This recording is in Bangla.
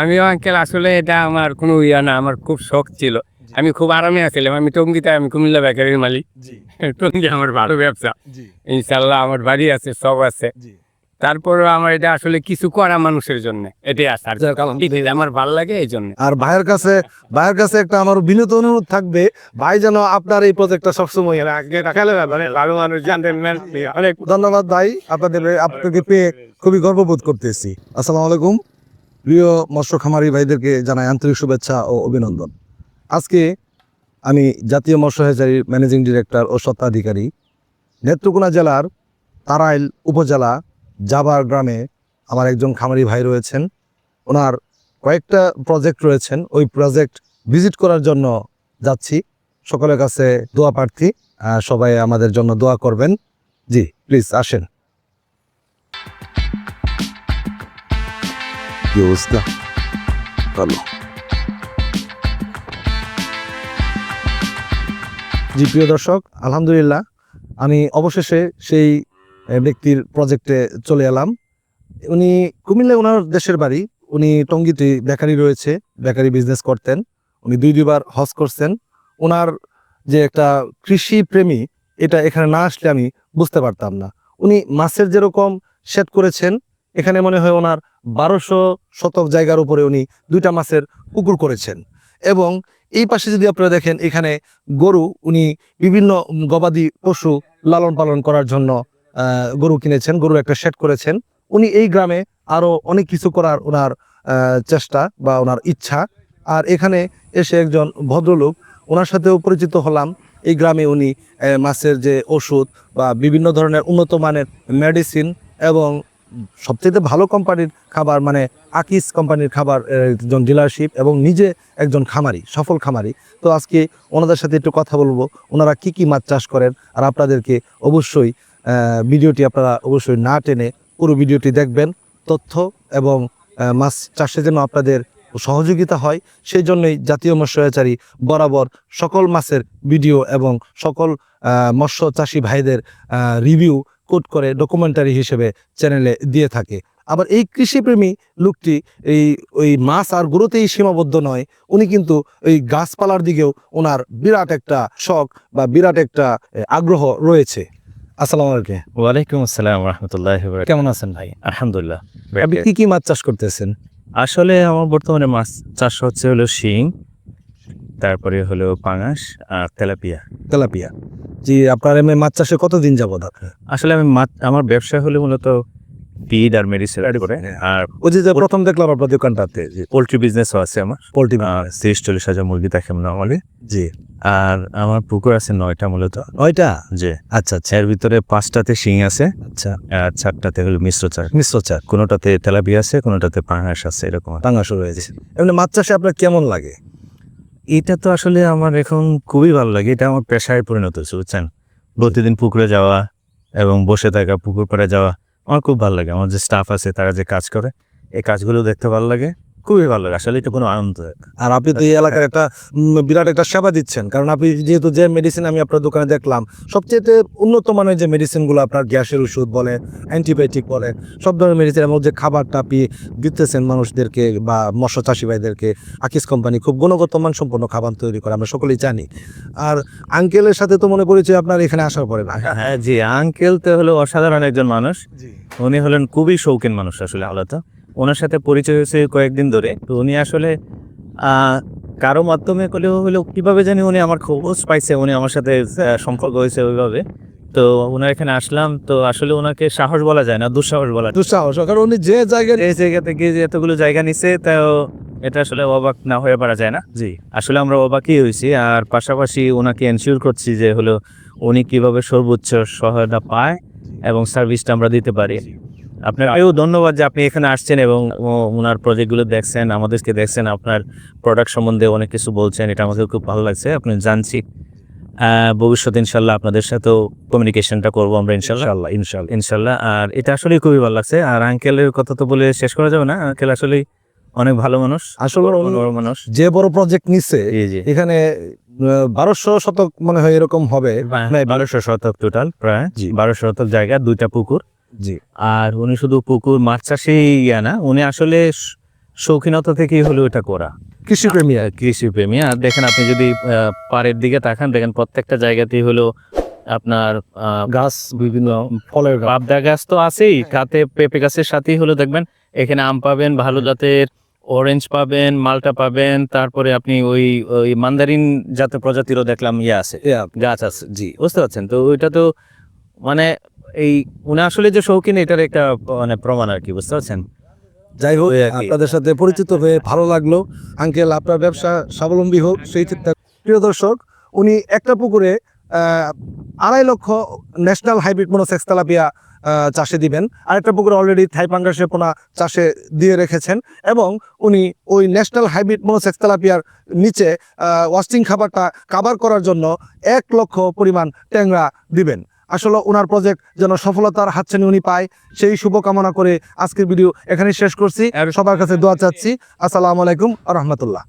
আমিও আঙ্কেল আসলে এটা আমার কোনো ইয়া না আমার খুব শখ ছিল। আমি খুব আরামে আছিলাম আমি টঙ্গিতে আমি কুমিল্লা বেকারির মালিক। টঙ্গি আমার ভালো ব্যবসা। ইনশাল্লাহ আমার বাড়ি আছে সব আছে। তারপরে আমার এটা আসলে কিছু করা মানুষের জন্য এটাই আসার আমার ভালো লাগে এই জন্য। আর ভাইয়ের কাছে ভাইয়ের কাছে একটা আমার বিনীত অনুরোধ থাকবে ভাই যেন আপনার এই প্রজেক্টটা সবসময় অনেক। ধন্যবাদ ভাই আপনাদের আপনাকে পেয়ে খুবই গর্ববোধ করতেছি। আসসালামু আলাইকুম। প্রিয় মৎস্য খামারি ভাইদেরকে জানাই আন্তরিক শুভেচ্ছা ও অভিনন্দন। আজকে আমি জাতীয় মৎস্য হ্যাচারির ম্যানেজিং ডিরেক্টর ও স্বত্বাধিকারী নেত্রকোনা জেলার তারাইল উপজেলা জাবার গ্রামে আমার একজন খামারি ভাই রয়েছেন। ওনার কয়েকটা প্রজেক্ট রয়েছেন। ওই প্রজেক্ট ভিজিট করার জন্য যাচ্ছি। সকলের কাছে দোয়া প্রার্থী। সবাই আমাদের জন্য দোয়া করবেন। জি প্লিজ আসেন। কি অবস্থা ভালো জি প্রিয় দর্শক আলহামদুলিল্লাহ আমি অবশেষে সেই ব্যক্তির প্রজেক্টে চলে এলাম। উনি কুমিল্লায় ওনার দেশের বাড়ি। উনি টঙ্গিতে বেকারি রয়েছে বেকারি বিজনেস করতেন। উনি দুই দুইবার হজ করছেন। ওনার যে একটা কৃষি প্রেমী এটা এখানে না আসলে আমি বুঝতে পারতাম না। উনি মাছের যেরকম সেট করেছেন এখানে মনে হয় ওনার বারোশো শতক জায়গার উপরে উনি দুইটা মাছের পুকুর করেছেন। এবং এই পাশে যদি আপনারা দেখেন, এখানে গরু, উনি বিভিন্ন গবাদি পশু লালন পালন করার জন্য গরু কিনেছেন গরু একটা সেট করেছেন। উনি এই গ্রামে আরও অনেক কিছু করার ওনার চেষ্টা বা ওনার ইচ্ছা। আর এখানে এসে একজন ভদ্রলোক, ওনার সাথেও পরিচিত হলাম। এই গ্রামে উনি মাছের যে ওষুধ বা বিভিন্ন ধরনের উন্নত মানের মেডিসিন এবং সবচেয়ে ভালো কোম্পানির খাবার মানে আকিস কোম্পানির খাবার একজন ডিলারশিপ এবং নিজে একজন খামারি, সফল খামারি। তো আজকে ওনাদের সাথে একটু কথা বলব, ওনারা কি কি মাছ চাষ করেন আর আপনাদেরকে অবশ্যই ভিডিওটি আপনারা অবশ্যই না টেনে পুরো ভিডিওটি দেখবেন। তথ্য এবং মাছ চাষে যেন আপনাদের সহযোগিতা হয় সেই জন্যই জাতীয় মৎস্যচারী বরাবর সকল মাছের ভিডিও এবং সকল মৎস্য চাষি ভাইদের রিভিউ কোট করে ডকুমেন্টারি হিসেবে চ্যানেলে দিয়ে থাকে। আবার এই কৃষিপ্রেমী লোকটি এই ওই মাছ আর গরুতেই সীমাবদ্ধ নয় উনি কিন্তু এই গাছপালার দিকেও ওনার বিরাট একটা শখ বা বিরাট একটা আগ্রহ রয়েছে। আসসালামু আলাইকুম। ওয়ালাইকুম আসসালাম রহমতুল্লাহ কেমন আছেন ভাই? আলহামদুলিল্লাহ। আপনি কি কি মাছ চাষ করতেছেন? আসলে আমার বর্তমানে মাছ চাষ হচ্ছে হলো শিং তারপরে হলো পাঙাশ আর তেলাপিয়া। তেলাপিয়া। জি আপনার এমনি মাছ চাষে কতদিন যাবত আপনি? আসলে আমি মাছ আমার ব্যবসা হলো মূলত ফিড আর মেডিসিন করে। আর ওই যে প্রথম দেখলাম আপনার দোকানটাতে পোলট্রি বিজনেসও আছে আমার। পোল্ট্রি তিরিশ চল্লিশ হাজার মুরগি থাকে নর্মালি জি। আর আমার পুকুর আছে নয়টা মূলত। ওইটা যে আচ্ছা আচ্ছা। এর ভিতরে পাঁচটাতে শিং আছে। আচ্ছা। আর চারটাতে হলো মিশ্র চাষ। মিশ্র চাষ। কোনোটাতে তেলাপিয়া আছে কোনোটাতে পাঙাশ আছে এরকম। টাঙ্গাসু রয়েছে। এমনি মাছ চাষে আপনার কেমন লাগে? এটা তো আসলে আমার এখন খুবই ভালো লাগে। এটা আমার পেশায় পরিণত হচ্ছে বুঝছেন? প্রতিদিন পুকুরে যাওয়া এবং বসে থাকা, পুকুর পাড়ে যাওয়া, আমার খুব ভালো লাগে। আমার যে স্টাফ আছে, তারা যে কাজ করে, এই কাজগুলো দেখতে ভালো লাগে। খুবই ভালো লাগে আসলে এটা কোনো আনন্দ আর আপনি তো এই এলাকার একটা বিরাট একটা সেবা দিচ্ছেন কারণ আপনি যেহেতু যে মেডিসিন আমি আপনার দোকানে দেখলাম সবচেয়ে উন্নত মানের যে মেডিসিনগুলো আপনার গ্যাসের ওষুধ বলে অ্যান্টিবায়োটিক বলে সব ধরনের মেডিসিন এবং যে খাবারটা আপনি দিতেছেন মানুষদেরকে বা মৎস্য চাষি ভাইদেরকে আকিস কোম্পানি খুব গুণগত মানসম্পন্ন খাবার তৈরি করে আমরা সকলেই জানি। আর আঙ্কেলের সাথে তো মনে করেছি আপনার এখানে আসার পরে না? হ্যাঁ জি আঙ্কেল তো হলো অসাধারণ একজন মানুষ। উনি হলেন খুবই শৌখিন মানুষ আসলে আলাদা। ওনার সাথে পরিচয় হয়েছে কয়েকদিন ধরে। তো উনি আসলে কারও মাধ্যমে করলেও হলো কীভাবে জানি উনি আমার খোঁজ পাইছে উনি আমার সাথে সম্পর্ক হয়েছে ওইভাবে। তো ওনার এখানে আসলাম তো আসলে ওনাকে সাহস বলা যায় না দুঃসাহস বলা দুঃসাহস কারণ উনি যে জায়গায় এই জায়গা থেকে যে এতগুলো জায়গা নিছে তাও এটা আসলে অবাক না হয়ে পারা যায় না। জি। আসলে আমরা অবাকই হয়েছি আর পাশাপাশি ওনাকে এনশিওর করছি যে হলো উনি কীভাবে সর্বোচ্চ সহায়তা পায় এবং সার্ভিসটা আমরা দিতে পারি। আপনার আরও ধন্যবাদ যে আপনি এখানে আসছেন এবং ওনার প্রজেক্টগুলো দেখছেন আমাদেরকে দেখছেন আপনার প্রোডাক্ট সম্বন্ধে অনেক কিছু বলছেন এটা আমাদের খুব ভালো লাগছে আপনি জানছি। ভবিষ্যতে ইনশাল্লাহ আপনাদের সাথেও কমিউনিকেশনটা করব আমরা ইনশাল্লাহ। ইনশাল্লাহ ইনশাল্লাহ। আর এটা আসলে খুবই ভালো লাগছে। আর আঙ্কেলের কথা তো বলে শেষ করা যাবে না? আঙ্কেল আসলে অনেক ভালো মানুষ আসলে বড় মানুষ। যে বড় প্রজেক্ট নিচ্ছে এখানে বারোশো শতক মনে হয় এরকম হবে। মানে বারোশো শতক টোটাল প্রায়। বারোশো শতক জায়গা দুইটা পুকুর। জি। আর উনি শুধু পুকুর মাছ চাষেই ইয়া না উনি আসলে শৌখিনতা থেকেই হলো এটা করা। কৃষিপ্রেমী আর কি। কৃষি প্রেমী আর দেখেন আপনি যদি পাড়ের দিকে তাকান দেখেন প্রত্যেকটা জায়গাতেই হলো আপনার গাছ বিভিন্ন ফলের পাবদা গাছ তো আছেই কাতে পেঁপে গাছের সাথেই হলো দেখবেন। এখানে আম পাবেন ভালো জাতের অরেঞ্জ পাবেন মালটা পাবেন তারপরে আপনি ওই ওই মান্দারিন জাতের প্রজাতিরও দেখলাম ইয়ে আছে. গাছ আছে। জি বুঝতে পারছেন? তো ওইটা তো মানে এই উনি আসলে যে শৌখিন এটার একটা মানে প্রমাণ আর কি বুঝতে পারছেন? যাই হোক। আপনাদের সাথে পরিচিত হয়ে ভালো লাগল। আঙ্কেল আপনার ব্যবসা স্বাবলম্বী হোক সেই চিন্তা প্রিয় দর্শক উনি একটা পুকুরে আড়াই লক্ষ ন্যাশনাল হাইব্রিড মনোসেক্স তেলাপিয়া চাষে দিবেন। আরেকটা পুকুরে অলরেডি থাই পাঙ্গাসে পোনা চাষে দিয়ে রেখেছেন এবং উনি ওই ন্যাশনাল হাইব্রিড মনোসেক্স তেলাপিয়ার নিচে ওয়াস্টিং খাবারটা কাভার করার জন্য এক লক্ষ পরিমাণ ট্যাংরা দিবেন। আসলে ওনার প্রজেক্ট যেন সফলতার হাতছানি উনি পায় সেই শুভকামনা করে আজকের ভিডিও এখানে শেষ করছি। সবার কাছে দোয়া চাচ্ছি। আসসালামু আলাইকুম রহমতুল্লাহ।